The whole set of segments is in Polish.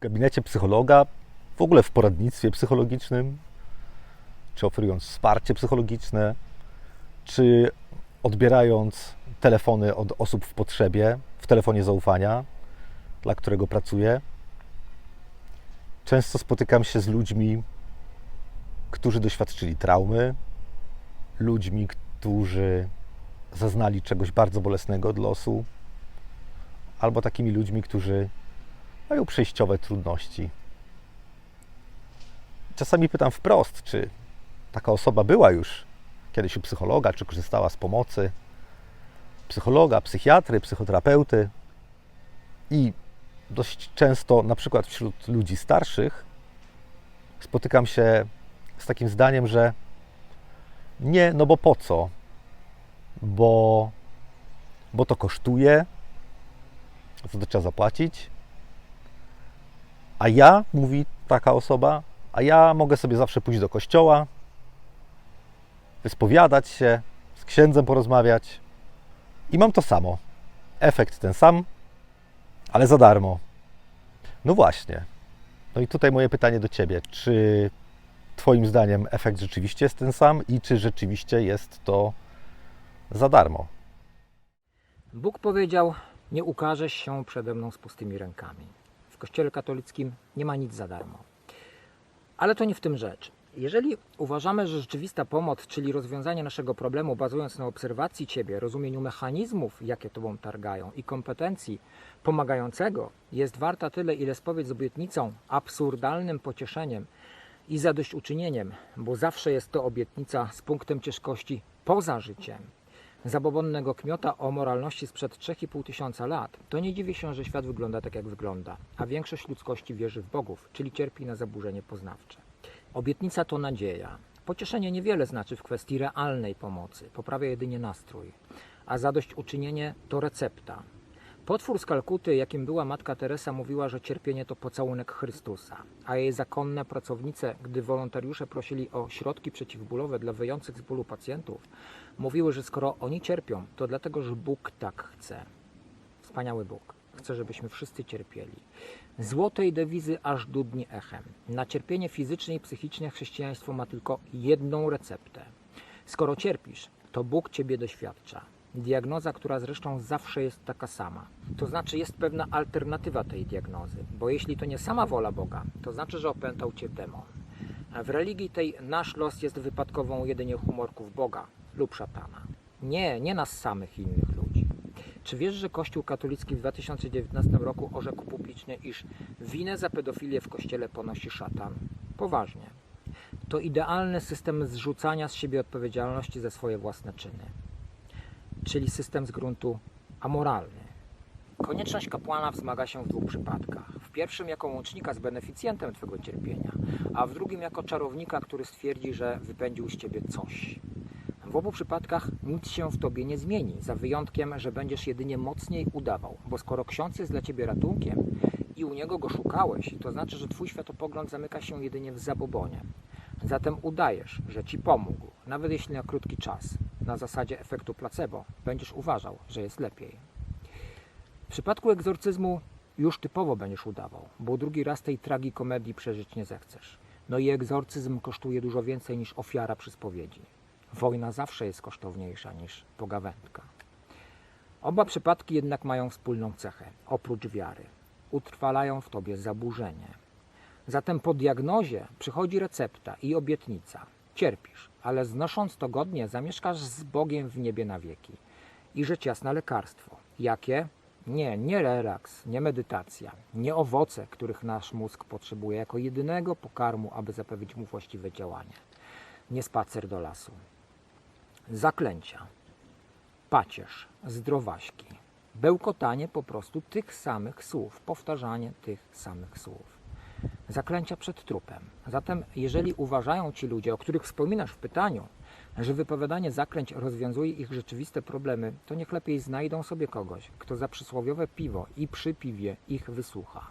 gabinecie psychologa, w ogóle w poradnictwie psychologicznym, czy oferując wsparcie psychologiczne, czy odbierając telefony od osób w potrzebie, w telefonie zaufania, dla którego pracuję. Często spotykam się z ludźmi, którzy doświadczyli traumy, ludźmi, którzy zaznali czegoś bardzo bolesnego od losu, albo takimi ludźmi, którzy mają przejściowe trudności. Czasami pytam wprost, czy taka osoba była już kiedyś u psychologa, czy korzystała z pomocy psychologa, psychiatry, psychoterapeuty. I dość często, na przykład wśród ludzi starszych, spotykam się z takim zdaniem, że nie, no bo po co? Bo, bo to kosztuje, za to trzeba zapłacić. A ja, mówi taka osoba, a ja mogę sobie zawsze pójść do kościoła, wyspowiadać się, z księdzem porozmawiać i mam to samo. Efekt ten sam, ale za darmo. No właśnie. No i tutaj moje pytanie do Ciebie. Czy Twoim zdaniem efekt rzeczywiście jest ten sam i czy rzeczywiście jest to za darmo? Bóg powiedział: Nie ukażesz się przede mną z pustymi rękami. Kościele katolickim nie ma nic za darmo. Ale to nie w tym rzecz. Jeżeli uważamy, że rzeczywista pomoc, czyli rozwiązanie naszego problemu bazując na obserwacji Ciebie, rozumieniu mechanizmów, jakie Tobą targają i kompetencji pomagającego, jest warta tyle, ile spowiedź z obietnicą, absurdalnym pocieszeniem i zadośćuczynieniem, bo zawsze jest to obietnica z punktem ciężkości poza życiem, zabobonnego kmiota o moralności sprzed 3,5 tysiąca lat, to nie dziwię się, że świat wygląda tak, jak wygląda, a większość ludzkości wierzy w bogów, czyli cierpi na zaburzenie poznawcze. Obietnica to nadzieja. Pocieszenie niewiele znaczy w kwestii realnej pomocy, poprawia jedynie nastrój, a zadośćuczynienie to recepta. Potwór z Kalkuty, jakim była matka Teresa, mówiła, że cierpienie to pocałunek Chrystusa, a jej zakonne pracownice, gdy wolontariusze prosili o środki przeciwbólowe dla wyjących z bólu pacjentów, mówiły, że skoro oni cierpią, to dlatego, że Bóg tak chce. Wspaniały Bóg. Chce, żebyśmy wszyscy cierpieli. Złotej dewizy aż dudni echem. Na cierpienie fizyczne i psychiczne chrześcijaństwo ma tylko jedną receptę. Skoro cierpisz, to Bóg ciebie doświadcza. Diagnoza, która zresztą zawsze jest taka sama. To znaczy jest pewna alternatywa tej diagnozy, bo jeśli to nie sama wola Boga, to znaczy, że opętał cię demon. W religii tej nasz los jest wypadkową jedynie humorków Boga lub szatana. Nie, nie nas samych innych ludzi. Czy wiesz, że Kościół katolicki w 2019 roku orzekł publicznie, iż winę za pedofilię w kościele ponosi szatan? Poważnie. To idealny system zrzucania z siebie odpowiedzialności za swoje własne czyny. Czyli system z gruntu amoralny. Konieczność kapłana wzmaga się w dwóch przypadkach. W pierwszym jako łącznika z beneficjentem Twego cierpienia, a w drugim jako czarownika, który stwierdzi, że wypędził z Ciebie coś. W obu przypadkach nic się w Tobie nie zmieni, za wyjątkiem, że będziesz jedynie mocniej udawał, bo skoro ksiądz jest dla Ciebie ratunkiem i u niego go szukałeś, to znaczy, że Twój światopogląd zamyka się jedynie w zabobonie. Zatem udajesz, że Ci pomógł, nawet jeśli na krótki czas. Na zasadzie efektu placebo będziesz uważał, że jest lepiej. W przypadku egzorcyzmu już typowo będziesz udawał, bo drugi raz tej tragikomedii przeżyć nie zechcesz. No i egzorcyzm kosztuje dużo więcej niż ofiara przy spowiedzi. Wojna zawsze jest kosztowniejsza niż pogawędka. Oba przypadki jednak mają wspólną cechę, oprócz wiary. Utrwalają w tobie zaburzenie. Zatem po diagnozie przychodzi recepta i obietnica. Cierpisz, ale znosząc to godnie, zamieszkasz z Bogiem w niebie na wieki. I rzecz jasna lekarstwo. Jakie? Nie, nie relaks, nie medytacja, nie owoce, których nasz mózg potrzebuje jako jedynego pokarmu, aby zapewnić mu właściwe działanie. Nie spacer do lasu. Zaklęcia. Pacierz, zdrowaśki. Bełkotanie po prostu tych samych słów, powtarzanie tych samych słów zaklęcia przed trupem. Zatem, jeżeli uważają ci ludzie, o których wspominasz w pytaniu, że wypowiadanie zaklęć rozwiązuje ich rzeczywiste problemy, to niech lepiej znajdą sobie kogoś, kto za przysłowiowe piwo i przy piwie ich wysłucha.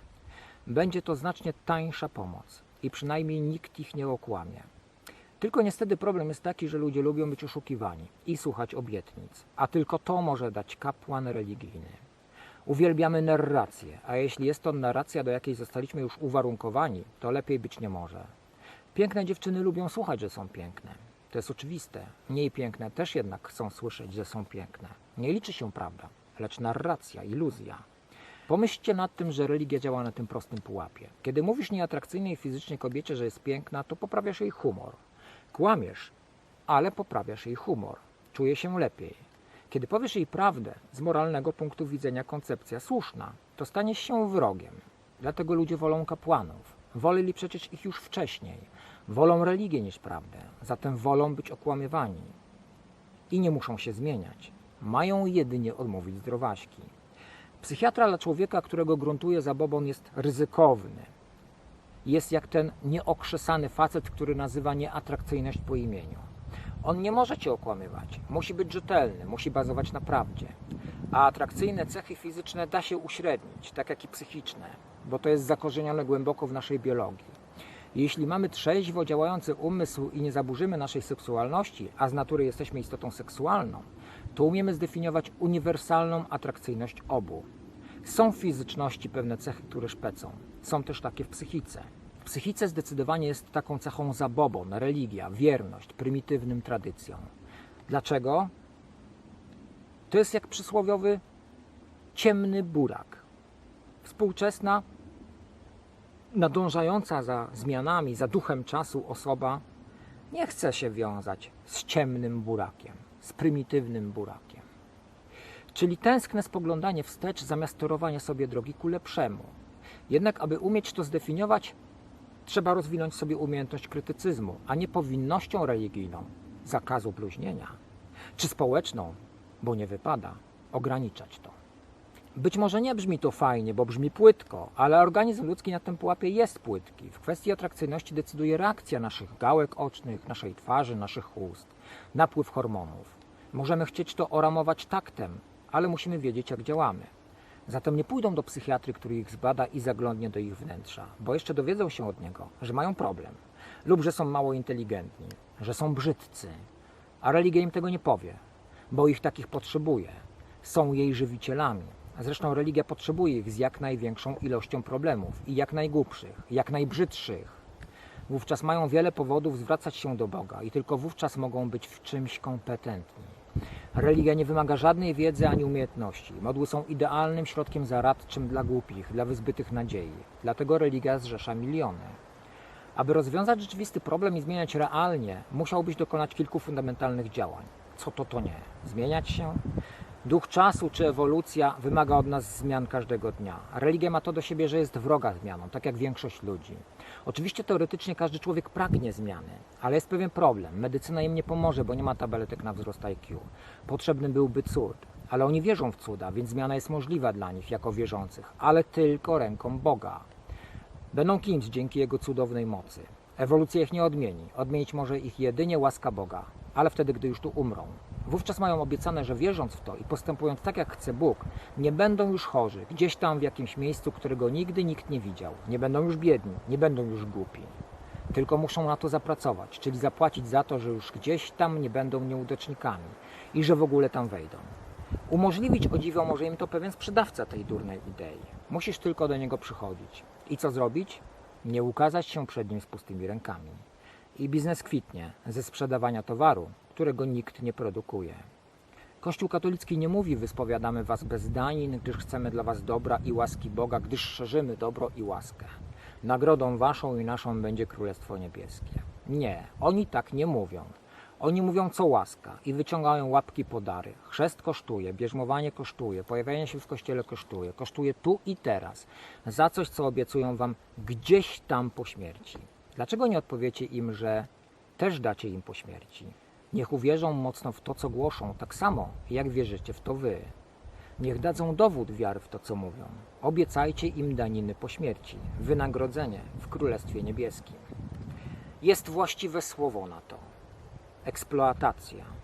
Będzie to znacznie tańsza pomoc i przynajmniej nikt ich nie okłamie. Tylko niestety problem jest taki, że ludzie lubią być oszukiwani i słuchać obietnic, a tylko to może dać kapłan religijny. Uwielbiamy narrację, a jeśli jest to narracja, do jakiej zostaliśmy już uwarunkowani, to lepiej być nie może. Piękne dziewczyny lubią słuchać, że są piękne. To jest oczywiste. Mniej piękne też jednak chcą słyszeć, że są piękne. Nie liczy się prawda, lecz narracja, iluzja. Pomyślcie nad tym, że religia działa na tym prostym pułapie. Kiedy mówisz nieatrakcyjnej fizycznie kobiecie, że jest piękna, to poprawiasz jej humor. Kłamiesz, ale poprawiasz jej humor. Czuje się lepiej. Kiedy powiesz jej prawdę, z moralnego punktu widzenia koncepcja słuszna, to staniesz się wrogiem. Dlatego ludzie wolą kapłanów. Woleli przecież ich już wcześniej. Wolą religię niż prawdę, zatem wolą być okłamywani. I nie muszą się zmieniać. Mają jedynie odmówić zdrowaśki. Psychiatra dla człowieka, którego gruntuje zabobon, jest ryzykowny. Jest jak ten nieokrzesany facet, który nazywa nieatrakcyjność po imieniu. On nie może cię okłamywać. Musi być rzetelny, musi bazować na prawdzie. A atrakcyjne cechy fizyczne da się uśrednić, tak jak i psychiczne, bo to jest zakorzenione głęboko w naszej biologii. Jeśli mamy trzeźwo działający umysł i nie zaburzymy naszej seksualności, a z natury jesteśmy istotą seksualną, to umiemy zdefiniować uniwersalną atrakcyjność obu. Są w fizyczności pewne cechy, które szpecą. Są też takie w psychice. Psychice zdecydowanie jest taką cechą zabobon, religia, wierność prymitywnym tradycjom. Dlaczego? To jest jak przysłowiowy ciemny burak. Współczesna, nadążająca za zmianami, za duchem czasu osoba nie chce się wiązać z ciemnym burakiem, z prymitywnym burakiem. Czyli tęskne spoglądanie wstecz zamiast torowania sobie drogi ku lepszemu. Jednak, aby umieć to zdefiniować, trzeba rozwinąć sobie umiejętność krytycyzmu, a nie powinnością religijną, zakazu bluźnienia, czy społeczną, bo nie wypada ograniczać to. Być może nie brzmi to fajnie, bo brzmi płytko, ale organizm ludzki na tym pułapie jest płytki. W kwestii atrakcyjności decyduje reakcja naszych gałek ocznych, naszej twarzy, naszych ust, napływ hormonów. Możemy chcieć to oramować taktem, ale musimy wiedzieć, jak działamy. Zatem nie pójdą do psychiatry, który ich zbada i zaglądnie do ich wnętrza, bo jeszcze dowiedzą się od niego, że mają problem, lub że są mało inteligentni, że są brzydcy, a religia im tego nie powie, bo ich takich potrzebuje. Są jej żywicielami. Zresztą religia potrzebuje ich z jak największą ilością problemów i jak najgłupszych, jak najbrzydszych. Wówczas mają wiele powodów zwracać się do Boga i tylko wówczas mogą być w czymś kompetentni. Religia nie wymaga żadnej wiedzy ani umiejętności. Modły są idealnym środkiem zaradczym dla głupich, dla wyzbytych nadziei. Dlatego religia zrzesza miliony. Aby rozwiązać rzeczywisty problem i zmieniać realnie, musiałbyś dokonać kilku fundamentalnych działań. Co to to nie? Zmieniać się? Duch czasu czy ewolucja wymaga od nas zmian każdego dnia. Religia ma to do siebie, że jest wroga zmianą, tak jak większość ludzi. Oczywiście teoretycznie każdy człowiek pragnie zmiany, ale jest pewien problem. Medycyna im nie pomoże, bo nie ma tabletek na wzrost IQ. Potrzebny byłby cud, ale oni wierzą w cuda, więc zmiana jest możliwa dla nich jako wierzących, ale tylko ręką Boga. Będą kimś dzięki Jego cudownej mocy. Ewolucja ich nie odmieni. Odmienić może ich jedynie łaska Boga, ale wtedy, gdy już tu umrą. Wówczas mają obiecane, że wierząc w to i postępując tak, jak chce Bóg, nie będą już chorzy, gdzieś tam w jakimś miejscu, którego nigdy nikt nie widział. Nie będą już biedni, nie będą już głupi. Tylko muszą na to zapracować, czyli zapłacić za to, że już gdzieś tam nie będą nieudacznikami i że w ogóle tam wejdą. Umożliwić o może im to pewien sprzedawca tej durnej idei. Musisz tylko do niego przychodzić. I co zrobić? Nie ukazać się przed nim z pustymi rękami. I biznes kwitnie ze sprzedawania towaru, którego nikt nie produkuje. Kościół katolicki nie mówi wyspowiadamy was bez danin, gdyż chcemy dla was dobra i łaski Boga, gdyż szerzymy dobro i łaskę. Nagrodą waszą i naszą będzie Królestwo Niebieskie. Nie, oni tak nie mówią. Oni mówią co łaska i wyciągają łapki po dary. Chrzest kosztuje, bierzmowanie kosztuje, pojawianie się w kościele kosztuje, kosztuje tu i teraz. Za coś, co obiecują wam gdzieś tam po śmierci. Dlaczego nie odpowiecie im, że też dacie im po śmierci? Niech uwierzą mocno w to, co głoszą, tak samo jak wierzycie w to wy. Niech dadzą dowód wiary w to, co mówią. Obiecajcie im daniny po śmierci, wynagrodzenie w Królestwie Niebieskim. Jest właściwe słowo na to eksploatacja.